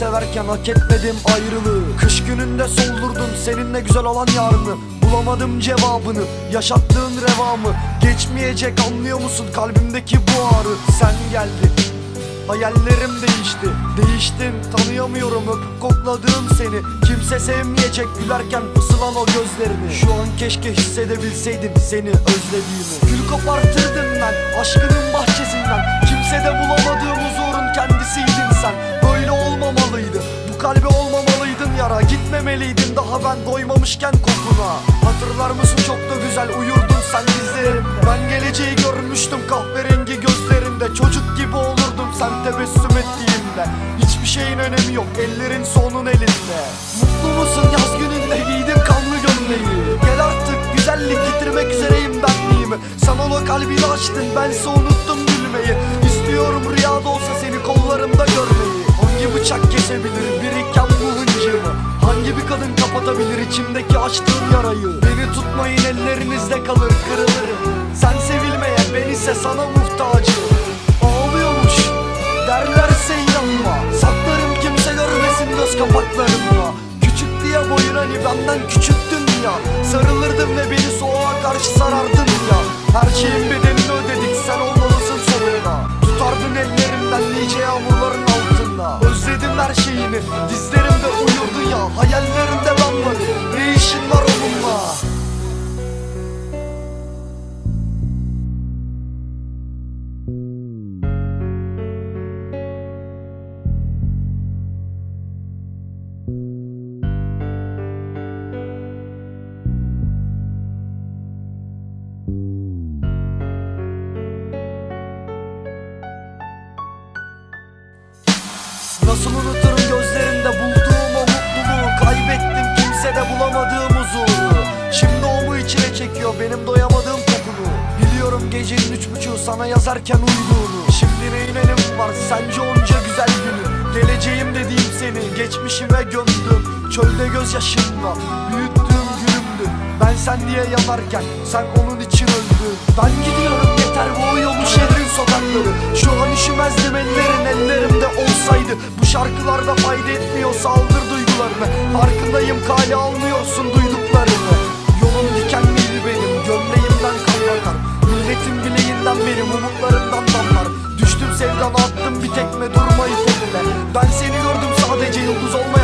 severken hak etmedim ayrılığı. Kış gününde soldurdun seninle güzel olan yarını. Bulamadım cevabını yaşattığın revamı. Geçmeyecek anlıyor musun kalbimdeki bu ağrı? Sen geldin Hayallerim değişti. Değiştin tanıyamıyorum öpüp kokladığım seni. Kimse sevmeyecek gülerken fısılan o gözlerini. Şu an keşke hissedebilseydin seni özlediğimi. Gül kopartırdın ben aşkının bahçesinden Kimse de bulamadığım huzurun kendisiydin sen. Böyle olmamalıydı bu kalbe olmamalıydın yara. Gitmemeliydin daha ben doymamışken kokuna. Hatırlar mısın? Çok da güzel uyurdun sen dizlerimde Ben geleceği görmüştüm kahverengi gözlerinde. Çocuk gibi olurdum sen tebessüm ettiğimde. Hiçbir şeyin önemi yok ellerin sonun elinde. Mutlu musun? Yaz gününde giydim kanlı gömleği Gel artık güzellik getirmek üzereyim benliğimi. Sen ona kalbini açtın bense unuttum gülmeyi Rüyada olsa seni kollarımda görmeyi Hangi bıçak kesebilir biriken bu hıncımı Hangi bir kadın kapatabilir içimdeki açtığım yarayı? Beni tutmayın ellerinizde kalır kırılırım. Sen sevilmeye ben ise sana muhtacım Hayallerimde ben varım. Ne işin var onunla? Nasıl unuturum Gecenin üç buçuğu sana yazarken uyuduğunu. Şimdi neyin önemi var sence onca güzel günü? Geleceğim dediğim seni geçmişime gömdüm. Çölde gözyaşımla büyüttüğüm gülümdü Ben sen diye yanarken sen onun için öldün. Ben gidiyorum yeter boğuyor bu şehrin sokakları. Şu an üşümezdim ellerin ellerimde olsaydı. Bu şarkılarda fayda etmiyor saldır duygularını. Farkındayım kale almıyorsun duyduklarını Gözlerim umutlarından damlar. Düştüm sevdana attım bir tekme durmayı fenile Ben seni gördüm sadece yıldız olmayı.